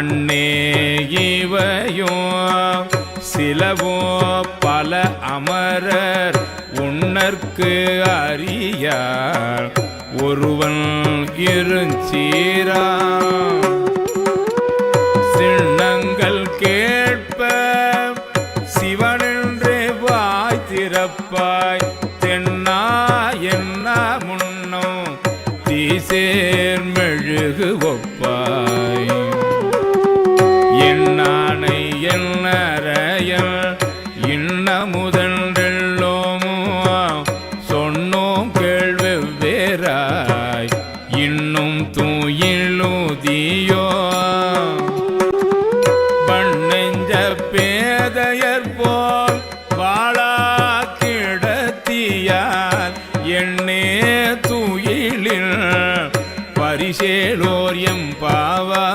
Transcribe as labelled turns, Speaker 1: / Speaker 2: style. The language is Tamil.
Speaker 1: மண்ணே இவையோ சிலவோ பல அமரர் உன்னற்கு அறியார். ஒருவன் இருஞ்சீரா. சின்னங்கள் கேட்ப சிவனென்றே வாய் திறப்பாய். தென்னா என்ன முன்னோ தீசேர் மெழுகு ஒப்பாய். வேறாய் இன்னும் தூயிலுதியோ. பண்ணெஞ்ச பேதையர் போல் வாழா கிடத்தியார். எண்ணே தூயிலில் பரிசேலோர் எம் பாவா.